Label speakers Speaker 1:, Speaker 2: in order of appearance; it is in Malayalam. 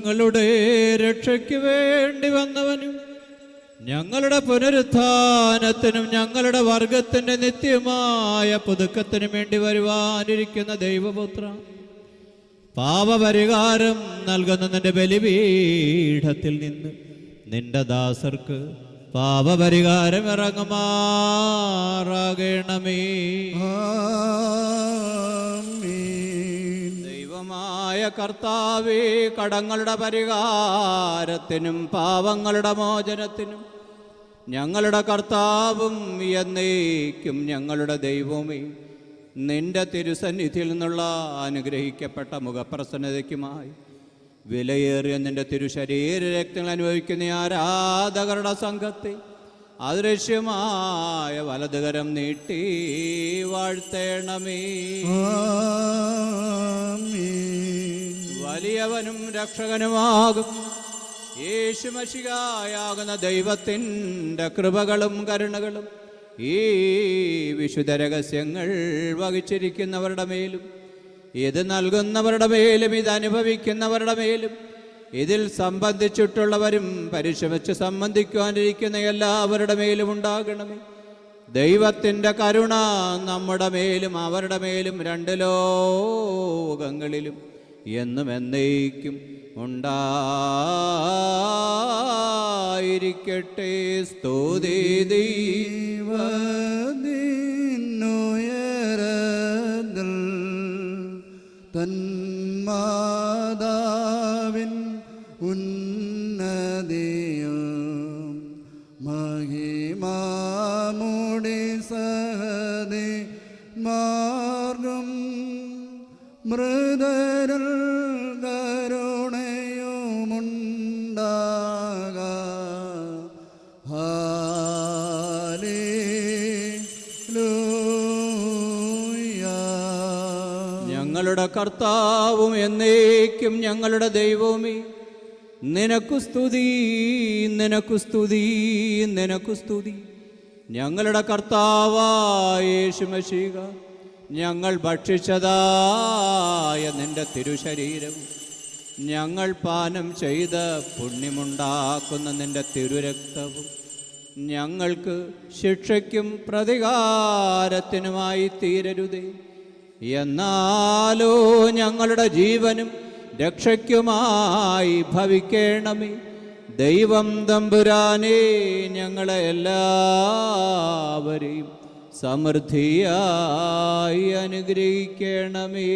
Speaker 1: ഞങ്ങളുടെ രക്ഷയ്ക്ക് വേണ്ടി വന്നവനും ഞങ്ങളുടെ പുനരുത്ഥാനത്തിനും ഞങ്ങളുടെ വർഗത്തിന്റെ നിത്യമായ പുതുക്കത്തിനും വേണ്ടി വരുവാനിരിക്കുന്ന ദൈവപുത്ര. പാപപരിഹാരം നൽകുന്ന നിന്റെ ബലിപീഠത്തിൽ നിന്ന് നിന്റെ ദാസർക്ക് പാപപരിഹാരം ഇറങ്ങുമാറാകണമേ. ദൈവമായ കർത്താവേ കടങ്ങളുടെ പരിഹാരത്തിനും പാവങ്ങളുടെ മോചനത്തിനും ഞങ്ങളുടെ കർത്താവും എന്നേക്കും ഞങ്ങളുടെ ദൈവമേ നിന്റെ തിരുസന്നിധിയിൽ നിന്നുള്ള അനുഗ്രഹിക്കപ്പെട്ട മുഖപ്രസന്നതയ്ക്കുമായി വിലയേറിയ നിന്റെ തിരുശരീര രക്തങ്ങൾ അനുഭവിക്കുന്ന ആരാധകരുടെ സംഘത്തെ അദൃശ്യമായ വലതുകരം നീട്ടി വാഴ്ത്തേണമേ. വലിയവനും രക്ഷകനുമാകും. യേശുമശികായാകുന്ന ദൈവത്തിന്റെ കൃപകളും കരുണകളും ഈ വിശുദ്ധ രഹസ്യങ്ങൾ വഹിച്ചിരിക്കുന്നവരുടെ മേലും ഇത് നൽകുന്നവരുടെ മേലും ഇത് അനുഭവിക്കുന്നവരുടെ മേലും ഇതിൽ സംബന്ധിച്ചിട്ടുള്ളവരും പരിശ്രമിച്ച് സംബന്ധിക്കുവാനിരിക്കുന്ന എല്ലാവരുടെ മേലും ഉണ്ടാകണമേ. ദൈവത്തിന്റെ കരുണ നമ്മുടെ മേലും അവരുടെ മേലും രണ്ട് ലോകങ്ങളിലും എന്നും എന്നേക്കും ഉണ്ടായിരിക്കട്ടെ. സ്തുതി ദൈവ
Speaker 2: തന്മാതാവിൻ ഉന്നതയോ മഹിമാമുടി മൃദരൽ.
Speaker 1: ഞങ്ങളുടെ കർത്താവും എന്നേക്കും ഞങ്ങളുടെ ദൈവവുമേ. നിനക്കു സ്തുതി നിനക്കു സ്തുതി നിനക്കു സ്തുതി. ഞങ്ങളുടെ കർത്താവായ യേശുമശീക ഞങ്ങൾ ഭക്ഷിച്ചതായ നിന്റെ തിരുശരീരം. ഞങ്ങൾ പാനം ചെയ്ത പുണ്യമുണ്ടാക്കുന്ന നിന്റെ തിരുരക്തവും. ഞങ്ങൾക്ക് ശിക്ഷയ്ക്കും പ്രതികാരത്തിനുമായി തീരരുതേ. എന്നാലോ ഞങ്ങളുടെ ജീവനും രക്ഷയ്ക്കുമായി ഭവിക്കണമേ. ദൈവം തമ്പുരാനേ ഞങ്ങളെ എല്ലാവരെയും സമൃദ്ധിയായി അനുഗ്രഹിക്കണമേ